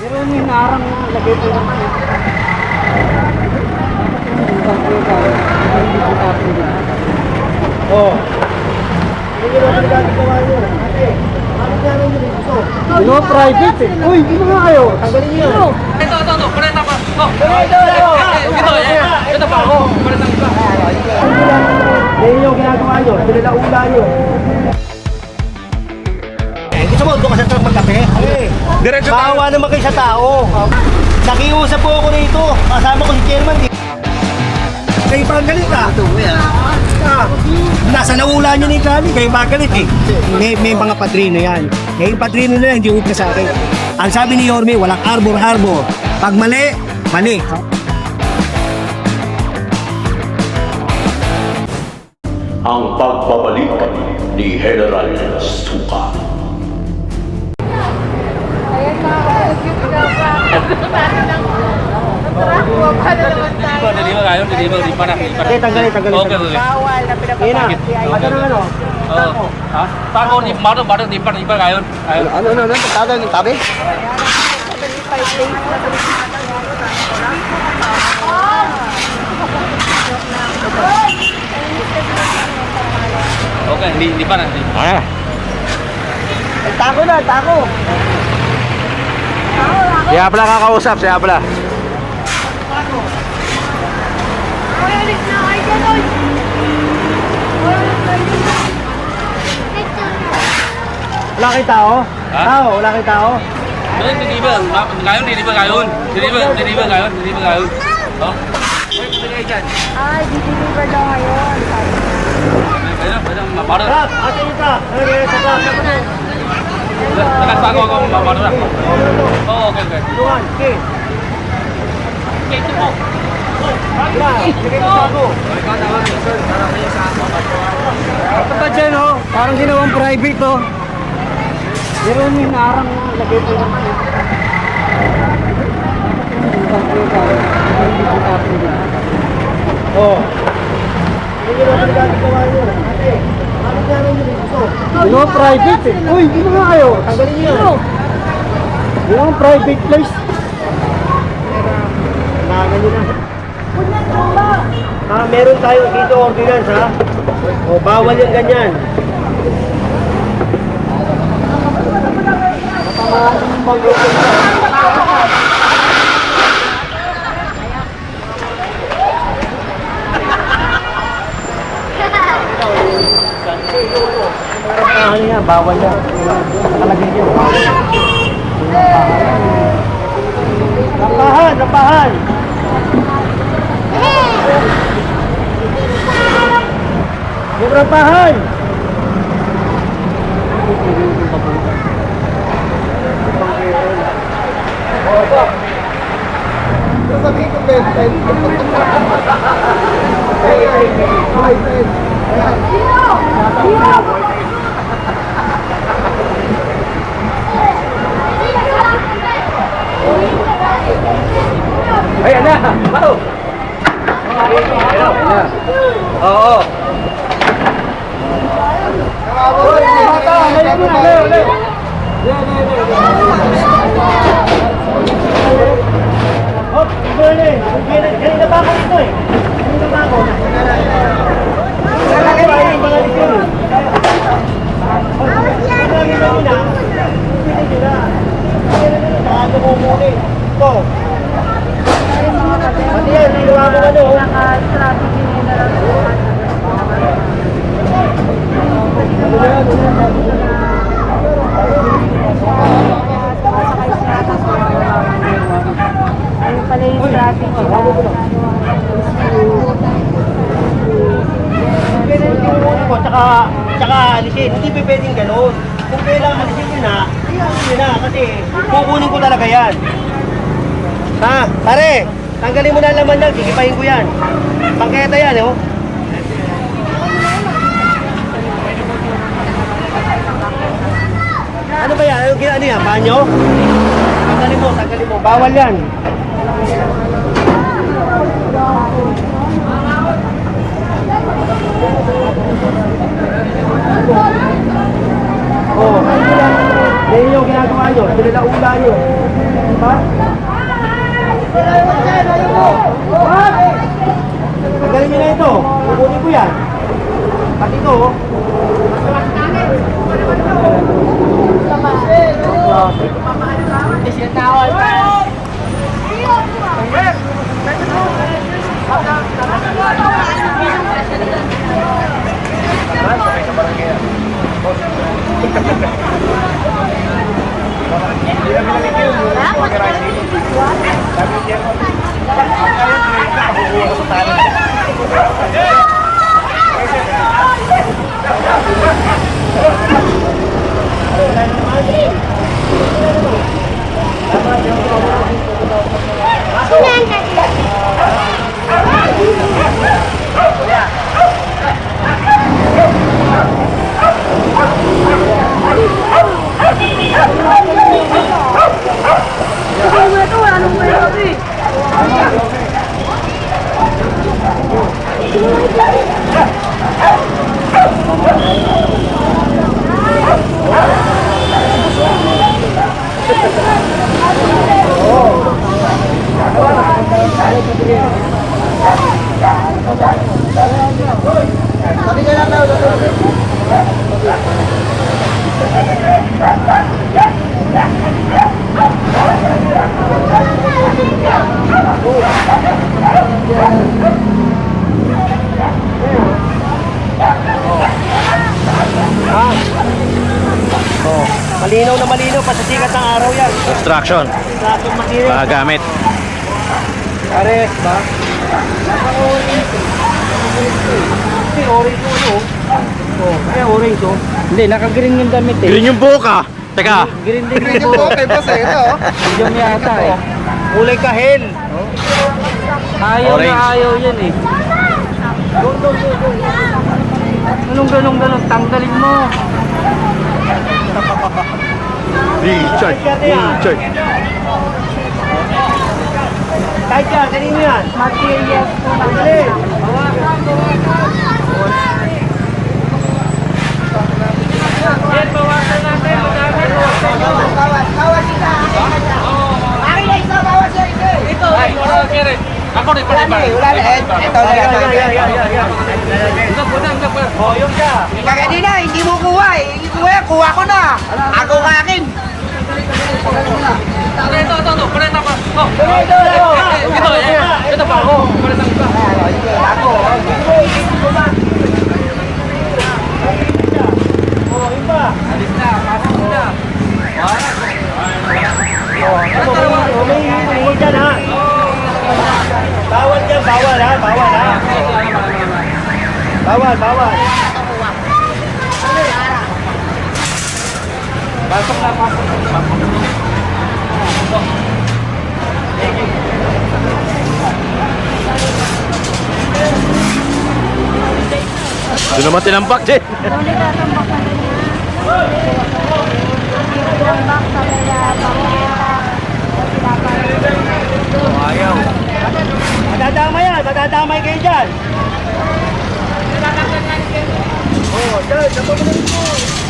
Pero yung hinarang na lagay ko naman eh. Oh. Hindi mo? Ate, ano nga rin yun ito? Ano private eh. Uy, hindi mo nga kayo. Tanggalin niyo. Ito, ito, ito. Parenta pa. Oh. Ito, ito, Ito, eh. Ito pa ako. Parenta pa. Yan yung ginagawa nyo. Pinalaula nyo. Gusto mo, doon ka sa truck magkape? Eh, Diretso Bawa naman kayo sa tao. Nakiusap po ako rito. Kasama ko si chairman. di- Kayo pa ang galit ah. Ah, nasa naula niyo ni Kali, kayo ba galit eh. May, may mga padrino yan. Yung padrino na yan, hindi upna sa akin. Ang sabi ni Yorme, walang arbor-arbor. Pag mali, mali. ang pagbabalik ni General Suka. Ba kayo? Di pa na. Di. Okay, tanggalin, tanggalin. Okay, okay. Bawal na pinapapakit. Ano na ano? Oo. Ha? Tako ni Maro, Maro, di pa, di pa kayo. Ano, ano, ano? Yung tabi? Okay, hindi, di pa na. Di. Ay, tako na, tako. Siya pala kakausap, siya pala. Ay, alis na kayo dyan, oy. Ay, alis na kayo dyan. Wala kay tao? Ha? Tao, wala kay tao? Ayun, di ba? Ma- Kayo, di ba kayo? Di ba? Di ba kayo? Di ba kayo? Oh. Ay, di-deliver daw ngayon. Sabi niya. Ayun, ayun, Maro. Rap, atin yung ka. Ano kaya sa ka? Nakasako ako, Maro na. Oo, okay, okay. Tuhan, okay. Ito po. Ito pa dyan oh. Parang ginawang private oh. Pero yung hinarang na lagay ko naman eh. Oh. Hindi mo ba nagagawa yun? Ate, ano nga Ano private eh. Uy, hindi mo nga kayo. Tanggalin niyo yun. Yung private place. Kailangan nyo na. Ah, meron tayo dito ordinance ha. O, bawal yung ganyan. Ah, ano yan, bawal yan. Nakalagay yan, bawal. Rapahan, rapahan. Yung rapahan. Ayan na. Maro. Oo. Hop, Berlin. Kanina pa ako dito eh. Kanina pa ako. Lalaki ba yung mga likod? Lalaki ba yun ah? Hindi nyo na. Bago mo muna eh. Ito. Pati yan, ginawa mo ano. Naka-strategy nila lang po. Ayun pala yung strategy na Pwede yung ulo ko, tsaka, tsaka alisin. Hindi pa pwedeng ganun. Kung kailangan alisin nyo na, iyan nyo na. Kasi kukunin ko talaga yan. Ha? Pare, tanggalin mo na laman lang. Sigipahin ko yan. Pangketa yan, eh, oh. Ano ba yan? Ano, ano yan? Banyo? Tanggalin mo, tanggalin mo. Bawal yan. Oh. Yan yung ginagawa nyo. Pinalaula nyo. ba? Tanggalin niyo na ito. Kukunin ko yan. Pati ito. Oh, malinaw na malinaw pa sa sikat ng araw yan. Construction. Mga gamit. Pares ba? Kasi orange mo ano? Oh, kaya orange oh. Hindi, naka-green yung damit eh. Green yung buhok ah. Teka. Green din yung buhok. Eh. Ito. Yung yata eh. Kulay kahel. Ayaw Orange. na ayaw yan eh. Anong ganong ganon? Tanggalin mo. Richard. Richard. Yan, kanino yan? Materials po. Dali. Ay, wala ka rin. Ako rin pa rin ba? Wala na. Ito Yan, yan, yan, yan, yan, yan. Oh, yun ka. Kanina, hindi mo kuha eh. Hindi kuha, kuha ko na. Ako ka akin. Bawal dyan, bawal ha, bawal ha. Bawal, bawal. Pasok na, pasok. Doon naman tinampak, Jen. Doon itatambak na nila. Tinambak sa kaya pangkita. Ayaw. Madadamay yan, madadamay kayo dyan. Oh, dyan, sa pagkakas mo. Pasok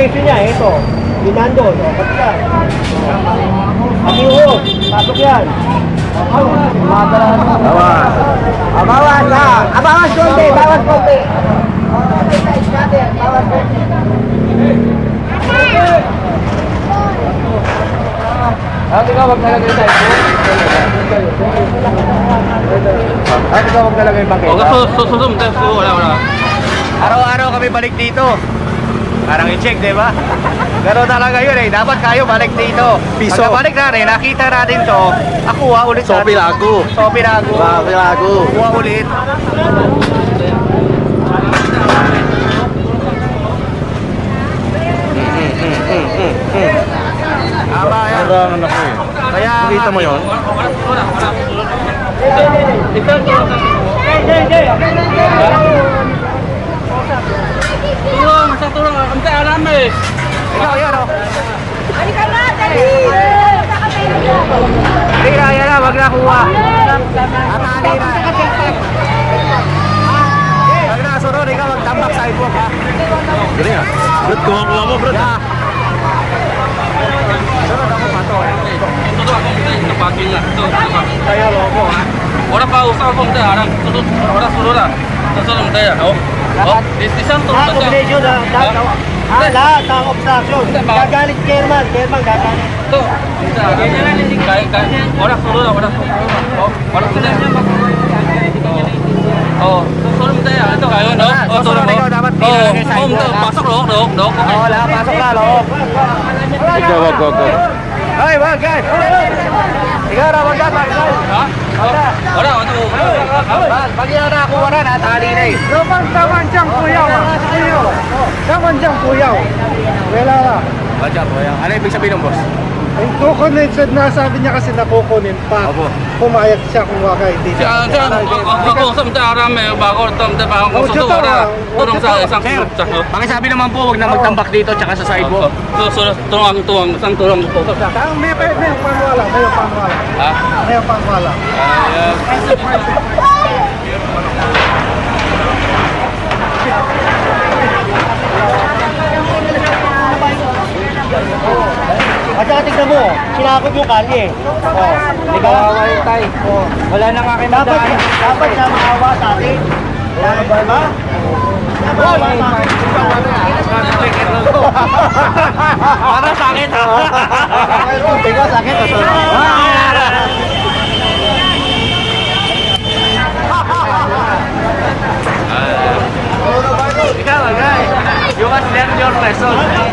Ang violation niya, ito. Yung nandun, o, pati yan. Pati uhod, pasok yan. Bawas. Abawas ha. Abawas konti, bawas konti. Bawas konti. At ikaw, wag nalagay tayo. At ikaw, wag nalagay so, so, so, wala, wala. Araw-araw kami balik dito. Parang i-check, di ba? Pero talaga yun eh, dapat kayo balik dito. Piso. Pagka balik natin, nakita natin to, Ako akuha ulit natin. Sopi lago. Sopi lago. Sopi lago. Akuha ulit. Tama yan. Parang anak ko eh. Kaya Nakita mo yun? Hey, hey, hey! Namin. Ikaw, yan o. Halika na, dali! Halika, yan na, wag na kuha. Atali na. Wag na, sunod, ikaw magtambak sa sidewalk ha. Galing ah. Brad, kuha-kuha mo, Brad. Yeah. Sunod ako pa to. Ito to ako muna sa parking na. Ito, ito pa. Tayo, loko ha. Wala pa usap ako muna. Harang sunod. Wala sunod ah. Sunod muna ya. Oh. Oh, this is ang Ah, combination na. Lahat, Oh. ah, lahat ng obstruction. Hindi, ba- Gagalit si chairman. Chairman gagalit. Ito. Kaya, kaya, wala sunod ah. Wala sunod ah. Oh, wala sunod. Oh, sunod muna ya. Ito kayo, no? Wala, Oh, sunod mo. Oh, oh, pasok, dok, dok, dok. Okay. Oh, pasok na, loob. Ikaw, wag, wag, Ay, wag, guys. Ikaw na, wag wag ka. Ha? Wala. Wala, ano? Pag yan nakakuha na, natali na eh. Daman, daman dyan, kuyaw. Daman dyan, kuyaw. Wala na. Wadya po yan. Ano ibig sabihin ng boss? Yung kukunin, said na sabi niya kasi nakukunin pa. Opo. Pumayag siya kung waka hindi Siya, siya, ako sa mga arame, bago ko siya to, susunod ah. Tulong sa isang Sir, pakisabi naman po, wag na magtambak dito tsaka sa sidewalk. Susunod, tulong, tulong, isang tulong po. Ang may, may, may pangwala, may pangwala. Ha? May pangwala. Ayan. At Tingnan mo, sinakot yung kalye. Oh, di ba? Kawawa yung tay. Oh. Wala na nga Dapat, madaan. dapat na maawa sa atin. Wala na ba? Diba? Para sakit ha. Tiga sakit ha. Ikaw, guys. You must learn your lesson.